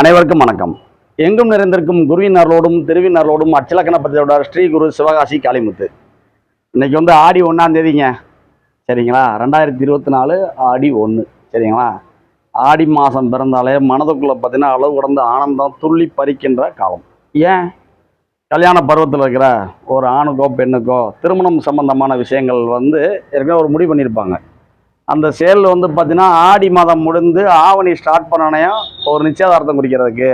அனைவருக்கும் வணக்கம். எங்கும் நிறைந்திருக்கும் குருவினர்களோடும் திருவினர்களோடும் அச்சலக்கண பத்தியோட ஸ்ரீ குரு சிவகாசி காளிமுத்து. இன்னைக்கு வந்து ஆடி ஒன்றாம் தேதிங்க. சரிங்களா? ரெண்டாயிரத்தி இருபத்தி நாலு ஆடி ஒன்று சரிங்களா? ஆடி மாதம் பிறந்தாலே மனதுக்குள்ளே பார்த்தீங்கன்னா அளவு கடந்த ஆனந்தம் துள்ளி பறிக்கின்ற காலம். ஏன்? கல்யாண பருவத்தில் இருக்கிற ஒரு ஆணுக்கோ பெண்ணுக்கோ திருமணம் சம்பந்தமான விஷயங்கள் வந்து ஏற்கனவே ஒரு முடிவு பண்ணியிருப்பாங்க. அந்த சேல் வந்து பார்த்தீங்கன்னா ஆடி மாதம் முடிந்து ஆவணி ஸ்டார்ட் பண்ணனையும் ஒரு நிச்சயதார்த்தம் குறிக்கிறதுக்கு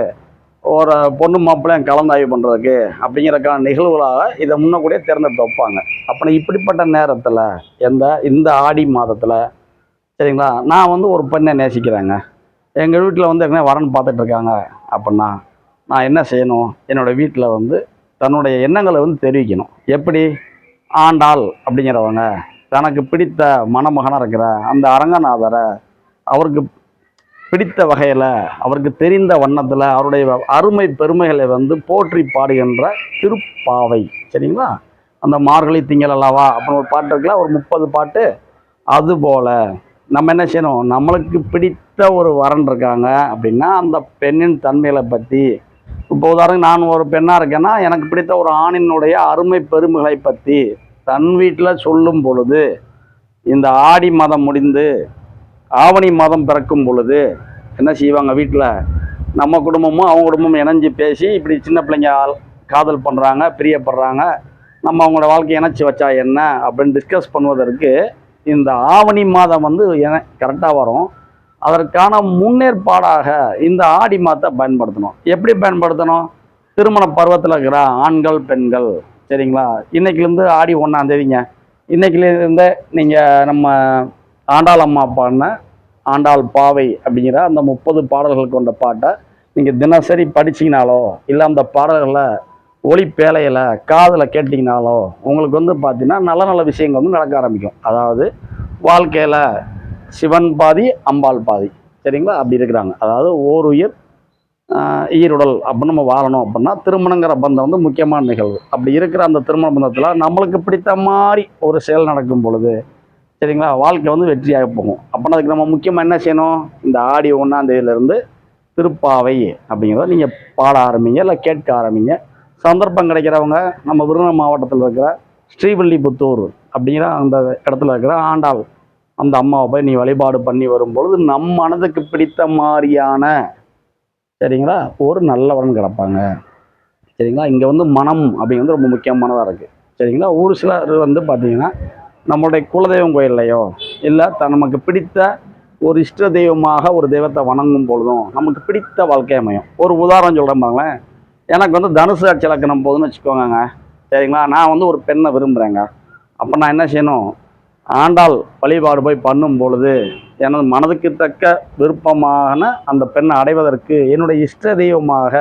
ஒரு பொண்ணு மாப்பிள்ளையும் கலந்தாய்வு பண்ணுறதுக்கு அப்படிங்கிறக்கான நிகழ்வுகளாக இதை முன்னக்கூடிய தேர்ந்தெடுத்து வைப்பாங்க. அப்போ இப்படிப்பட்ட நேரத்தில் எந்த இந்த ஆடி மாதத்தில் சரிங்களா? நான் வந்து ஒரு பெண்ணை நேசிக்கிறேங்க. எங்கள் வீட்டில் வந்து ஏற்கனவே வரன் பார்த்துட்டு இருக்காங்க அப்படின்னா நான் என்ன செய்யணும்? என்னோடய வீட்டில் வந்து தன்னுடைய எண்ணங்களை வந்து தெரிவிக்கணும். எப்படி? ஆண்டாள் அப்படிங்கிறவங்க தனக்கு பிடித்த மணமகனாக இருக்கிற அந்த அரங்கநாதரை அவருக்கு பிடித்த வகையில் அவருக்கு தெரிந்த வண்ணத்தில் அவருடைய அருமை பெருமைகளை வந்து போற்றி பாடுகின்ற திருப்பாவை. சரிங்களா? அந்த மார்கழி திங்கள் அல்லவா? அப்படின்னு ஒரு பாட்டு இருக்குல்ல ஒரு முப்பது பாட்டு. அதுபோல் நம்ம என்ன செய்யணும்? நம்மளுக்கு பிடித்த ஒரு வரன் இருக்காங்க அப்படின்னா அந்த பெண்ணின் தன்மைகளை பற்றி இப்போ உதாரணம் நான் ஒரு பெண்ணாக இருக்கேன்னா எனக்கு பிடித்த ஒரு ஆணினுடைய அருமை பெருமைகளை பற்றி தன் வீட்டில் சொல்லும் பொழுது இந்த ஆடி மாதம் முடிந்து ஆவணி மாதம் பிறக்கும் பொழுது என்ன செய்வாங்க வீட்டில்? நம்ம குடும்பமும் அவங்க குடும்பமும் இணைஞ்சு பேசி இப்படி சின்ன பிள்ளைங்க காதல் பண்ணுறாங்க பிரியப்படுறாங்க நம்ம அவங்களோட வாழ்க்கையை இணைச்சி வச்சா என்ன? அப்படின்னு டிஸ்கஸ் பண்ணுவதற்கு இந்த ஆவணி மாதம் வந்து என கரெக்டாக வரும். அதற்கான முன்னேற்பாடாக இந்த ஆடி மாதத்தை பயன்படுத்தணும். எப்படி பயன்படுத்தணும்? திருமண பருவத்தில் இருக்கிற ஆண்கள் பெண்கள் சரிங்களா? இன்றைக்கிலேருந்து ஆடி ஒன்றாம் தேதிங்க. நீங்கள் நம்ம ஆண்டாள் அம்மா பாடின ஆண்டாள் பாவை அப்படிங்கிற அந்த முப்பது பாடல்கள் கொண்ட பாட்டை நீங்கள் தினசரி படிச்சிங்கனாலோ இல்லை அந்த பாடல்களை ஒளி பேலையில் காதில் கேட்டிங்கனாலோ உங்களுக்கு வந்து பார்த்தீங்கன்னா நல்ல நல்ல விஷயங்கள் வந்து நடக்க ஆரம்பிக்கும். அதாவது வாழ்க்கையில் சிவன் பாதி அம்பாள் பாதி. சரிங்களா? அப்படி இருக்கிறாங்க. அதாவது ஓர் உயிர் ஈருடல் அப்படின்னு நம்ம வாழணும் அப்படின்னா திருமணங்கிற பந்தம் வந்து முக்கியமான நிகழ்வு. அப்படி இருக்கிற அந்த திருமண பந்தத்தில் நம்மளுக்கு பிடித்த மாதிரி ஒரு செயல் நடக்கும் பொழுது சரிங்களா? வாழ்க்கை வந்து வெற்றியாக போகும். அப்படின்னா அதுக்கு நம்ம முக்கியமாக என்ன செய்யணும்? இந்த ஆடி ஒன்றாம் தேதியிலேருந்து திருப்பாவை அப்படிங்கிறத நீங்கள் பாட ஆரம்பிங்க இல்லை கேட்க ஆரம்பிங்க. சந்தர்ப்பம் கிடைக்கிறவங்க நம்ம விருதுநகர் மாவட்டத்தில் இருக்கிற ஸ்ரீவில்லிபுத்தூர் அப்படிங்கிற அந்த இடத்துல இருக்கிற ஆண்டாள் அந்த அம்மாவை போய் நீ வழிபாடு பண்ணி வரும்பொழுது நம் மனதுக்கு பிடித்த மாதிரியான சரிங்களா? ஒரு நல்லவன் கிடப்பாங்க. சரிங்களா? இங்கே வந்து மனம் அப்படிங்கிறது ரொம்ப முக்கியமானதாக இருக்குது சரிங்களா? ஒரு சிலர் வந்து பார்த்தீங்கன்னா நம்மளுடைய குலதெய்வம் கோயில்லையோ இல்லை த நமக்கு பிடித்த ஒரு இஷ்ட தெய்வமாக ஒரு தெய்வத்தை வணங்கும் பொழுதும் நமக்கு பிடித்த வாழ்க்கை அமையும். ஒரு உதாரணம் சொல்கிறேன் பாருங்களேன். எனக்கு வந்து தனுசு அட்ச இலக்கணம் போகுதுன்னு வச்சுக்கோங்க சரிங்களா? நான் வந்து ஒரு பெண்ணை விரும்புகிறேங்க அப்போ நான் என்ன செய்யணும்? ஆண்டாள் வழிபாடு போய் பண்ணும் பொழுது எனது மனதுக்கு தக்க விருப்பமான அந்த பெண்ணை அடைவதற்கு என்னுடைய இஷ்ட தெய்வமாக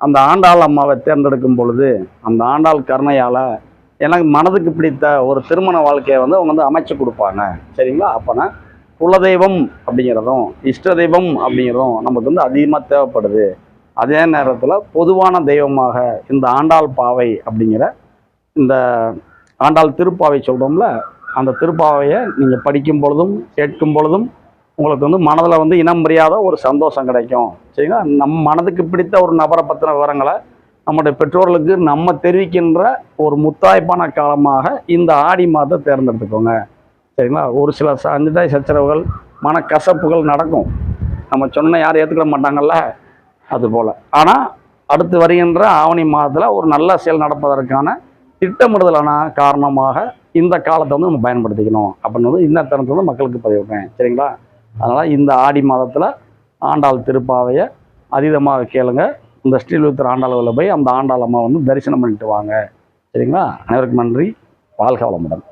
அந்த ஆண்டாள் அம்மாவை தேர்ந்தெடுக்கும் பொழுது அந்த ஆண்டாள் கருணையால் எனக்கு மனதுக்கு பிடித்த ஒரு திருமண வாழ்க்கையை வந்து அவங்க வந்து அமைச்சு கொடுப்பாங்க. சரிங்களா? அப்போனா குலதெய்வம் அப்படிங்கிறதும் இஷ்ட தெய்வம் அப்படிங்கிறதும் நமக்கு வந்து அதிகமாக தேவைப்படுது. அதே நேரத்தில் பொதுவான தெய்வமாக இந்த ஆண்டாள் பாவை அப்படிங்கிற இந்த ஆண்டாள் திருப்பாவை சொல்கிறோம்ல அந்த திருப்பாவையை நீங்கள் படிக்கும் பொழுதும் கேட்கும் பொழுதும் உங்களுக்கு வந்து மனதில் வந்து இனம் முடியாத ஒரு சந்தோஷம் கிடைக்கும். சரிங்களா? நம் மனதுக்கு பிடித்த ஒரு நபரை பற்றின விவரங்களை நம்முடைய பெற்றோர்களுக்கு நம்ம தெரிவிக்கின்ற ஒரு முத்தாய்ப்பான காலமாக இந்த ஆடி மாதத்தை தேர்ந்தெடுத்துக்கோங்க. சரிங்களா? ஒரு சில சண்டை சச்சரவுகள் மனக்கசப்புகள் நடக்கும். நம்ம சொன்ன யாரும் ஏற்றுக்கிட மாட்டாங்கல்ல? அதுபோல் ஆனால் அடுத்து வருகின்ற ஆவணி மாதத்தில் ஒரு நல்ல செயல் நடப்பதற்கான திட்டமிடுதலான காரணமாக இந்த காலத்தை வந்து நம்ம பயன்படுத்திக்கணும் அப்படின்னு வந்து இந்த தருணத்தை வந்து மக்களுக்கு பதிவிடுறேன் சரிங்களா? அதனால் இந்த ஆடி மாதத்தில் ஆண்டாள் திருப்பாவையை அதீதமாக கேளுங்க. இந்த ஸ்ரீலுத்தர் ஆண்டாள் போய் அந்த ஆண்டாள் அம்மா வந்து தரிசனம் பண்ணிட்டு வாங்க. சரிங்களா? அனைவருக்கும் நன்றி. வாழ்க வளமுடன்.